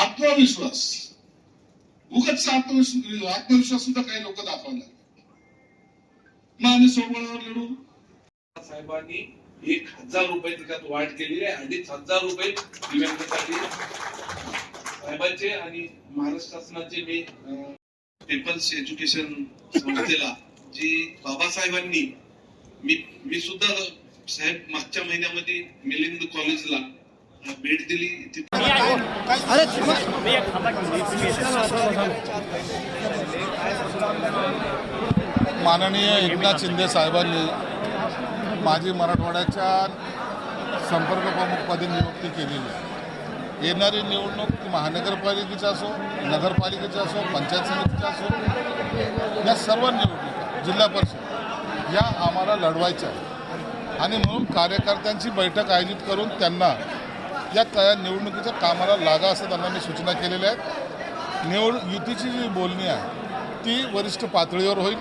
आत्मविश्वास. उगाच आत्मविश्वास आत्मविश्वास सुद्धा काही लोक दाखवला मग आम्ही सोमवारावर लढू. साहेबांनी एक हजार रुपये त्याच्यात वाढ केलेली आहे अडीच हजार रुपये दिव्यांगासाठी साहेबांचे आणि महाराष्ट्र शासनाचे मी अं, पीपल्स एज्युकेशन संस्थेला जी बाबासाहेबांनी मी मी सुद्धा साहेब मागच्या महिन्यामध्ये मिलिंद कॉलेजला भेट दिली. अरे माननीय एकनाथ शिंदे साहेबांनी माझी मराठवाड्याच्या संपर्क प्रमुखपदी नियुक्ती केलेली आहे. येणारी निवडणूक ती महानगरपालिकेची असो नगरपालिकेची असो पंचायत समितीची असो या सर्व निवडणुका जिल्हा परिषद या आम्हाला लढवायच्या आणि म्हणून कार्यकर्त्यांची बैठक आयोजित करून त्यांना या त्या निवडणुकीच्या कामाला लागा असं त्यांना मी सूचना केलेल्या आहेत. निवड युतीची जी बोलणी आहे ती वरिष्ठ पातळीवर होईल.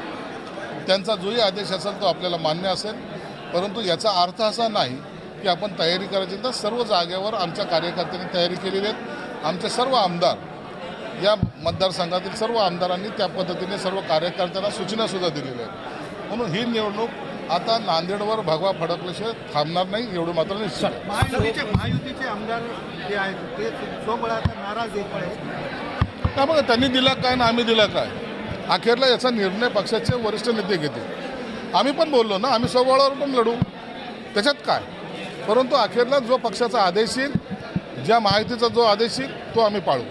त्यांचा जोही आदेश असेल तो आपल्याला मान्य असेल. परंतु याचा अर्थ असा नाही की आपण तयारी करायची तर सर्व जागेवर आमच्या कार्यकर्त्यांनी तयारी केलेली आहे आमचे सर्व आमदार या मतदारसंघातील सर्व आमदारांनी त्या पद्धतीने सर्व कार्यकर्त्यांना सूचनासुद्धा दिलेल्या आहेत. म्हणून ही निवडणूक आता नांदेडवर भगवा फडकल्याशिवाय थांबणार नाही एवढं मात्र निश्चित. महायुतीचे महायुतीचे आमदार जे आहेत ते स्वबळाचा नाराज येत आहे का बघा त्यांनी दिला काय ना आम्ही दिला काय? अखेरला याचा निर्णय पक्षाचे वरिष्ठ नेते घेतील. आम्ही पण बोललो ना आम्ही सोबळावर पण लढू. त्याच्यात काय? परंतु अखेरला जो पक्षाचा आदेश येईल ज्या माहितीचा जो आदेश येईल तो आम्ही पाळू.